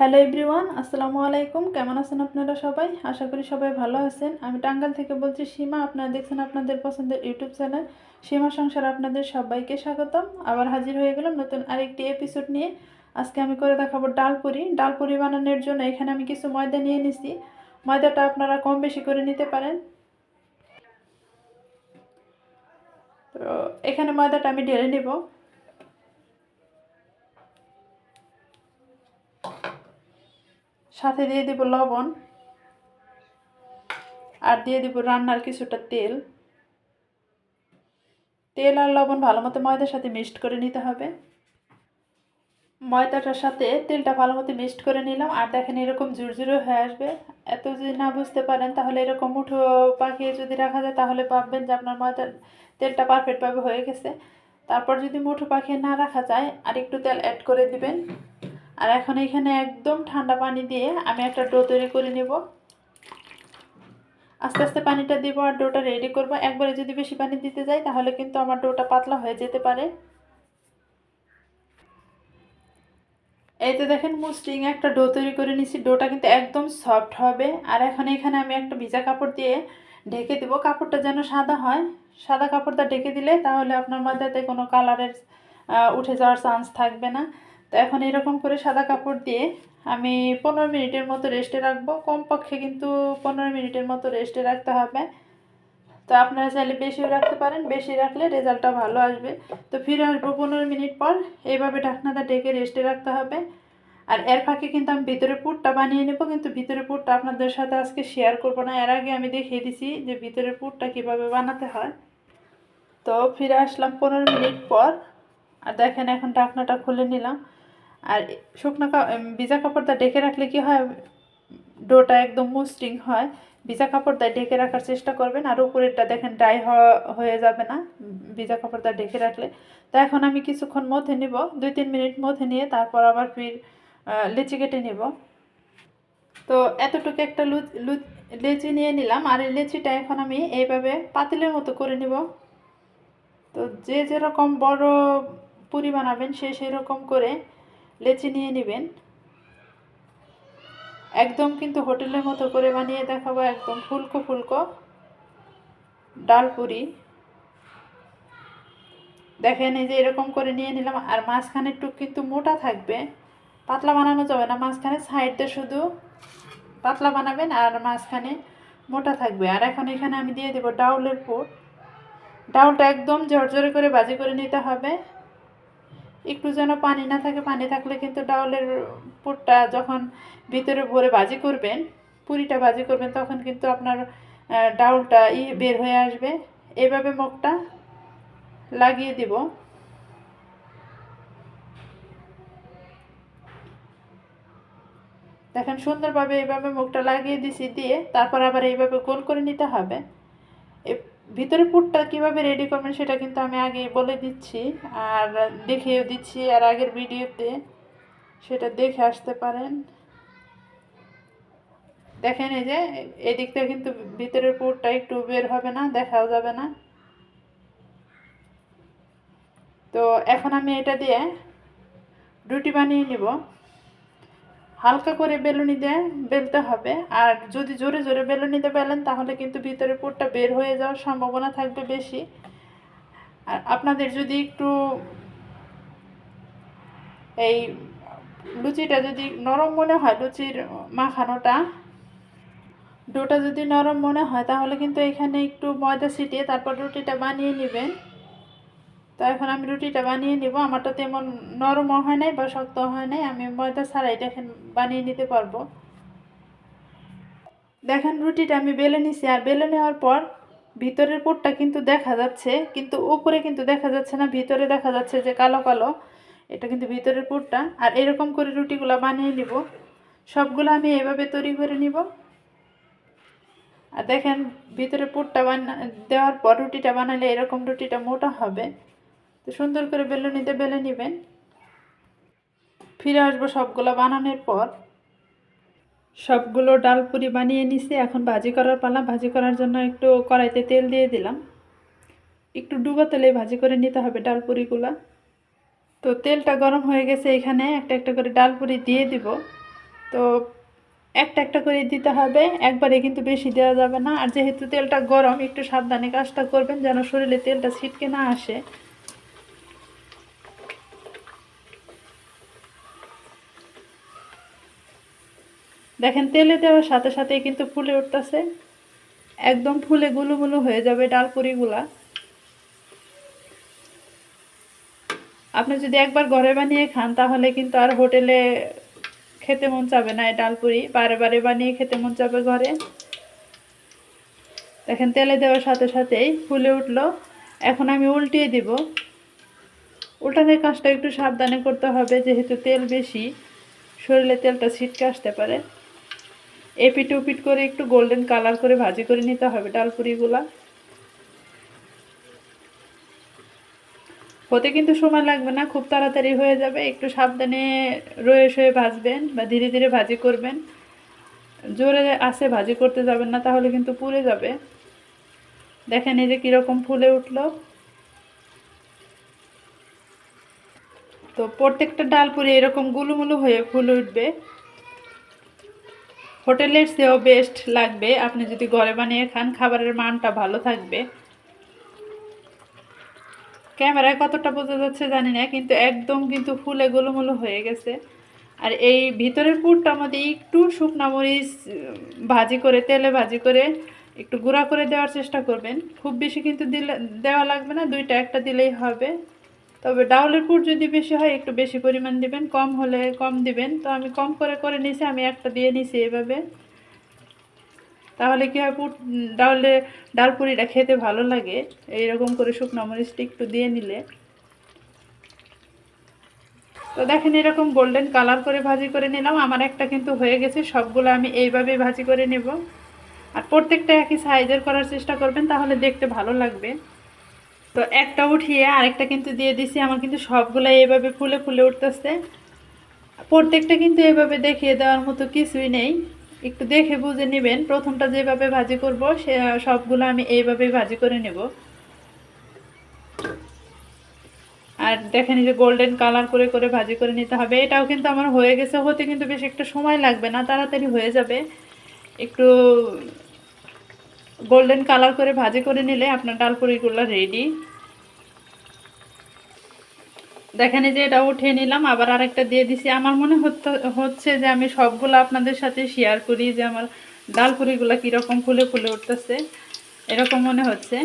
Hello everyone আসসালামু আলাইকুম। কেমন আছেন আপনারা সবাই? আশা করি সবাই ভালো আছেন। আমি টাঙ্গাল থেকে বলছি সীমা। আপনারা দেখছেন আপনাদের পছন্দের ইউটিউব চ্যানেল। সীমা সংসার আপনাদের সবাইকে স্বাগতম। আবার হাজির হয়ে গেলাম নতুন আরেকটি এপিসোড নিয়ে। আজকে আমি করে দেখাবো ডালপুরি ডালপুরি বানানোর জন্য এখানে আমি কিছু ময়দা নিয়ে নিছি। ময়দাটা আপনারা কম বেশি করে নিতে পারেন। তো এখানে ময়দাটা আমি ঢেলে নেব। সাথে দিয়ে দিব লবণ আর দিয়ে দিব রান্নার কিছুটা তেল। তেল আর লবণ ভালো মতো ময়দার সাথে মিক্সড করে নিতে হবে। ময়দাটার সাথে তেলটা ভালো মতো মিক্সড করে নিলাম। আর দেখেন এরকম ঝুরঝুরে হয়ে আসবে। এত যদি না বুঝতে পারেন, তাহলে এরকম মুঠো পাকিয়ে যদি রাখা যায়, তাহলে ভাববেন যে আপনার ময়দার তেলটা পারফেক্টভাবে হয়ে গেছে। তারপর যদি মুঠো পাকিয়ে না রাখা যায়, আর একটু তেল অ্যাড করে দিবেন। আর এখন এখানে একদম ঠান্ডা পানি দিয়ে আমি একটা ডো তৈরি করে নেব। আস্তে আস্তে পানিটা দিব আর ডোটা রেডি করব। একবারে যদি বেশি পানি দিতে যাই তাহলে কিন্তু আমার ডোটা পাতলা হয়ে যেতে পারে। এই তো দেখেন মুস্টিং একটা ডো তৈরি করে নিছি। ডোটা কিন্তু একদম সফট হবে। আর এখন এখানে আমি একটা ভিজা কাপড় দিয়ে ঢেকে দেবো। কাপড়টা যেন সাদা হয়। সাদা কাপড়টা ঢেকে দিলে তাহলে আপনার মধ্যে কোনো কালারের উঠে যাওয়ার চান্স থাকবে না। তো এখন এরকম করে সাদা কাপড় দিয়ে আমি পনেরো মিনিটের মতো রেস্টে রাখব। কমপক্ষে কিন্তু পনেরো মিনিটের মতো রেস্টে রাখতে হবে। তো আপনারা চাইলে বেশিও রাখতে পারেন, বেশি রাখলে রেজাল্টটা ভালো আসবে। তো ফিরে আসব পনেরো মিনিট পর। এইভাবে ঢাকনাটা ডেকে রেস্টে রাখতে হবে। আর এর ফাঁকে কিন্তু আমি ভিতরে পুরটা বানিয়ে নেব, কিন্তু ভিতরে পুরটা আপনাদের সাথে আজকে শেয়ার করব না। এর আগে আমি দেখিয়ে দিছি যে ভিতরে পুরটা কীভাবে বানাতে হয়। তো ফিরে আসলাম পনেরো মিনিট পর। আর দেখেন এখন ঢাকনাটা খুলে নিলাম। আর শুকনো ভিজা কাপড়টা ঢেকে রাখলে কি হয়? ডোটা একদম মসৃণ হয়। ভিজা কাপড়টা ঢেকে রাখার চেষ্টা করবেন। আর উপরেরটা দেখেন ড্রাই হয়ে যাবে না, ভিজা কাপড়টা ঢেকে রাখলে। তো এখন আমি কিছুক্ষণ মধ্যে নিব। দুই তিন মিনিট মধ্যে নিয়ে তারপর আবার ফির লিচি কেটে নেব। তো এতটুকু একটা লেচি নিয়ে নিলাম। আর এই লেচিটা এখন আমি এইভাবে পাতিলের মতো করে নিব। তো যে যেরকম বড় পুরি বানাবেন সে সেরকম করে লেচি নিয়ে নেবেন। একদম কিন্তু হোটেলের মতো করে বানিয়ে দেখাবো, একদম ফুলকো ফুলকো ডাল পুরি। দেখেন এই যে এরকম করে নিয়ে নিলাম, আর মাঝখানে টুক কিন্তু মোটা থাকবে, পাতলা বানানো যাবে না, মাঝখানে সাইডে শুধু পাতলা বানাবেন আর মাঝখানে মোটা থাকবে। আর এখন এখানে আমি দিয়ে দেবো ডাউলের পুর। ডাউলটা একদম ঝরঝরে করে বাজি করে নিতে হবে। একটু যেন পানি না থাকে, পানি থাকলে কিন্তু ডাউলের পুরটা যখন ভিতরে ভরে ভাজি করবেন, পুরিটা ভাজি করবেন, তখন কিন্তু আপনার ডাউলটা ই বের হয়ে আসবে। এভাবে মুখটা লাগিয়ে দিব। দেখেন সুন্দরভাবে এইভাবে মুখটা লাগিয়ে দিছি, দিয়ে তারপর আবার এইভাবে গোল করে নিতে হবে। ভিতরে পুরটা কীভাবে রেডি করবেন সেটা কিন্তু আমি আগে বলে দিচ্ছি। আর দেখিয়েও দিচ্ছি আর আগের ভিডিওতে সেটা দেখে আসতে পারেন। দেখেন এই যে, এদিক থেকে কিন্তু ভিতরের পুরটা একটু বের হবে না, দেখাও যাবে না। তো এখন আমি এটা দিয়ে রুটি বানিয়ে নিব। হালকা করে বেলুনি দিয়ে বেলতে হবে। আর যদি জোরে জোরে বেলুনিতে বেলেন, তাহলে কিন্তু ভিতরে পুরটা বের হয়ে যাওয়ার সম্ভাবনা থাকবে বেশি। আর আপনাদের যদি একটু এই লুচিটা যদি নরম মনে হয়, লুচির মাখানোটা, ডোটা যদি নরম মনে হয়, তাহলে কিন্তু এখানে একটু ময়দা ছিটিয়ে তারপর রুটিটা বানিয়ে নেবেন। তো এখন আমি রুটিটা বানিয়ে নিব। আমারটা তেমন নরমও হয় নাই বা শক্ত হয় নাই। আমি ময়দা ছাড়াই দেখেন বানিয়ে নিতে পারব। দেখেন রুটিটা আমি বেলে নিছি। আর বেলে নেওয়ার পর ভিতরের পুরটা কিন্তু দেখা যাচ্ছে, কিন্তু উপরে কিন্তু দেখা যাচ্ছে না, ভিতরে দেখা যাচ্ছে যে কালো কালো। এটা কিন্তু ভিতরের পুরটা। আর এরকম করে রুটিগুলো বানিয়ে নিব। সবগুলো আমি এভাবে তৈরি করে নিব। আর দেখেন ভিতরে পুরটা বানা দেওয়ার পর রুটিটা বানালে এরকম রুটিটা মোটা হবে। তো সুন্দর করে বেলুনিতে বেলে নেবেন। ফিরে আসব সবগুলো বানানোর পর। সবগুলো ডাল পুরি বানিয়ে নিছি, এখন ভাজি করার পালা। ভাজি করার জন্য একটু কড়াইতে তেল দিয়ে দিলাম। একটু ডুবো তেলে ভাজি করে নিতে হবে ডাল পুরিগুলো তো তেলটা গরম হয়ে গেছে এখানে, একটা একটা করে ডাল পুরি দিয়ে দিব। তো একটা একটা করে দিতে হবে, একবারে কিন্তু বেশি দেওয়া যাবে না। আর যেহেতু তেলটা গরম, একটু সাবধানে কাজটা করবেন যেন শরীরে তেলটা ছিটকে না আসে। দেখেন, তেলে দেওয়ার সাথে সাথে কিন্তু ফুলে উঠতেছে। একদম ফুলে গুলো গুলো হয়ে যাবে ডাল ডালপুরিগুলা। আপনি যদি একবার ঘরে বানিয়ে খান, তাহলে কিন্তু আর হোটেলে খেতে মন চাবে না এই ডালপুরি। বারে বারে বানিয়ে খেতে মন চাবে ঘরে। দেখেন, তেলে দেওয়ার সাথে সাথেই ফুলে উঠল। এখন আমি উল্টিয়ে দিব। উল্টানোর কাজটা একটু সাবধানে করতে হবে, যেহেতু তেল বেশি, শরীরে তেলটা ছিটকে আসতে পারে। এপিট উপিট করে একটু গোল্ডেন কালার করে ভাজি করে নিতে হবে ডালপুরিগুলা হতে কিন্তু সময় লাগবে না, খুব তাড়াতাড়ি হয়ে যাবে, একটু সাবধানে রয়ে শয়ে ভাজবেন বা ধীরে ধীরে ভাজি করবেন। জোরে আসে ভাজি করতে যাবেন না, তাহলে কিন্তু পুড়ে যাবে। দেখেন এই যে কীরকম ফুলে উঠল। তো প্রত্যেকটা ডাল পুরি এরকম গুলুমুলু হয়ে ফুলে উঠবে। হোটেলের চেয়েও বেস্ট লাগবে। আপনি যদি ঘরে বানিয়ে খান, খাবারের মানটা ভালো থাকবে। ক্যামেরায় কতটা বোঝা যাচ্ছে জানি না, কিন্তু একদম কিন্তু ফুলে গোলুমুলো হয়ে গেছে। আর এই ভিতরের পুরটা মধ্যে একটু শুকনা মরিচ, ভাজি করে, তেলে ভাজি করে একটু গুঁড়া করে দেওয়ার চেষ্টা করবেন। খুব বেশি কিন্তু দিলে, দেওয়া লাগবে না, দুইটা একটা দিলেই হবে। তবে ডাউলের পুর যদি বেশি হয়, একটু বেশি পরিমাণ দিবেন, কম হলে কম দিবেন। তো আমি কম করে করে নিছি, আমি একটা দিয়ে নিছি এভাবে। তাহলে কি হয় পুট ডাউলে, ডাল পুরিটা খেতে ভালো লাগে। এইরকম করে শুকনো মরিচটা একটু দিয়ে নিলে। তো দেখেন এরকম গোল্ডেন কালার করে ভাজি করে নিলাম। আমার একটা কিন্তু হয়ে গেছে, সবগুলো আমি এইভাবে ভাজি করে নেব। আর প্রত্যেকটা একই সাইজের করার চেষ্টা করবেন, তাহলে দেখতে ভালো লাগবে। তো একটা উঠিয়ে আরেকটা কিন্তু দিয়ে দিছি। আমার কিন্তু সবগুলো এভাবে ফুলে ফুলে উঠতেছে। প্রত্যেকটা কিন্তু এভাবে দেখিয়ে দেওয়ার মতো কিছুই নেই। একটু দেখে বুঝে নেবেন। প্রথমটা যেভাবে ভাজি করব, সে, সবগুলো আমি এইভাবেই ভাজি করে নেব। আর দেখেন যে গোল্ডেন কালার করে করে ভাজি করে নিতে হবে। এটাও কিন্তু আমার হয়ে গেছে। হতে কিন্তু বেশ একটা সময় লাগবে না, তাড়াতাড়ি হয়ে যাবে। একটু গোল্ডেন কালার করে ভাজি করে নিলে আপনার ডাল ডালপুরিগুলো রেডি দেখেন যে এটা উঠিয়ে নিলাম, আবার আরেকটা দিয়ে দিছি। আমার মনে হচ্ছে যে আমি সবগুলো আপনাদের সাথে শেয়ার করি যে আমার ডাল ডালপুরিগুলো কীরকম ফুলে ফুলে উঠতেছে, এরকম মনে হচ্ছে।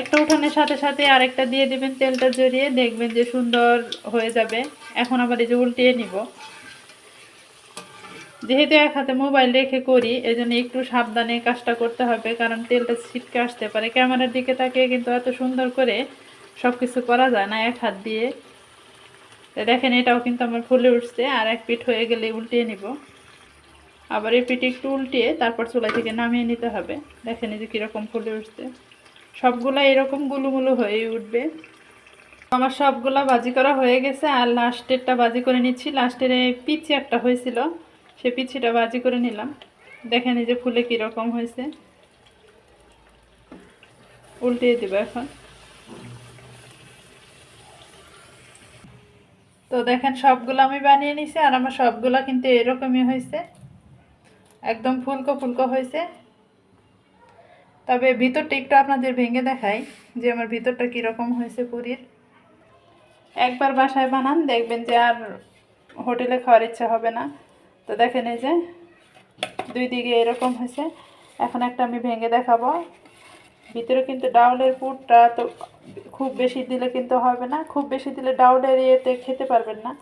একটা উঠানের সাথে সাথে আরেকটা দিয়ে দিবেন তেলটা জড়িয়ে, দেখবেন যে সুন্দর হয়ে যাবে। এখন আবার এই যে উল্টিয়ে নিব। যেহেতু এক হাতে মোবাইল রেখে করি এই জন্য একটু সাবধানে কাজটা করতে হবে, কারণ তেলটা ছিটকে আসতে পারে। ক্যামেরার দিকে তাকিয়ে কিন্তু এত সুন্দর করে সব কিছু করা যায় না এক হাত দিয়ে। দেখেন, এটাও কিন্তু আমার ফুলে উঠছে, আর এক পিঠ হয়ে গেলে উল্টিয়ে নিব। আবার এই পিঠে একটু উল্টিয়ে তারপর চুলা থেকে নামিয়ে নিতে হবে। দেখেন যে কীরকম ফুলে উঠছে। সবগুলা এরকম গুলুমুলু হয়ে উঠবে। আমার সবগুলা বাজি করা হয়ে গেছে, আর লাস্টেরটা বাজি করে নিচ্ছি। লাস্টের পিচি একটা হয়েছিল। সে পিচিটা বাজি করে নিলাম। দেখেন এই যে ফুলে কীরকম হয়েছে। উল্টিয়ে দেবো এখন। তো দেখেন সবগুলো আমি বানিয়ে নিছি, আর আমার সবগুলো কিন্তু এরকমই হয়েছে। একদম ফুলকো ফুলকো হয়েছে। তবে ভিতরটা একটু আপনাদের ভেঙে দেখাই যে আমার ভিতরটা কীরকম হয়েছে পুরীর। একবার বাসায় বানান, দেখবেন যে আর হোটেলে খাওয়ার ইচ্ছা হবে না। তো দেখেন এই যে, দুই দিকে এরকম হয়েছে। এখন একটা আমি ভেঙে দেখাবো। ভিতরে কিন্তু ডাউলের পুরটা তো খুব বেশি দিলে কিন্তু হবে না। খুব বেশি দিলে ডাউলের ইয়েতে খেতে পারবেন না।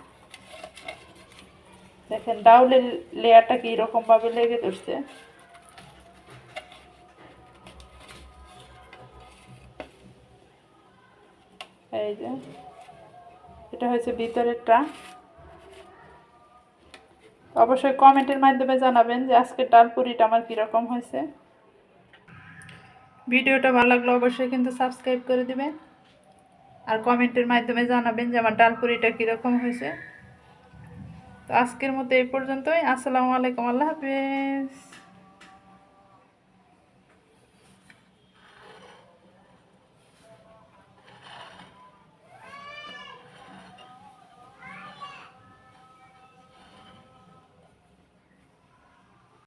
দেখেন ডাউলের লেয়ারটা কি ভাবে লেগে ধরছে। এই যে, এটা হয়েছে ভিতরেরটা। অবশ্যই কমেন্টের মাধ্যমে জানাবেন যে আজকে ডাল পুরিটা আমার কীরকম হয়েছে। ভিডিওটা ভালো লাগলে অবশ্যই কিন্তু সাবস্ক্রাইব করে দিবেন। আর কমেন্টের মাধ্যমে জানাবেন যে আমার ডাল পুরিটা কীরকম হয়েছে। তো আজকের মতো এই পর্যন্তই। আসসালামু আলাইকুম। আল্লাহ হাফেজ।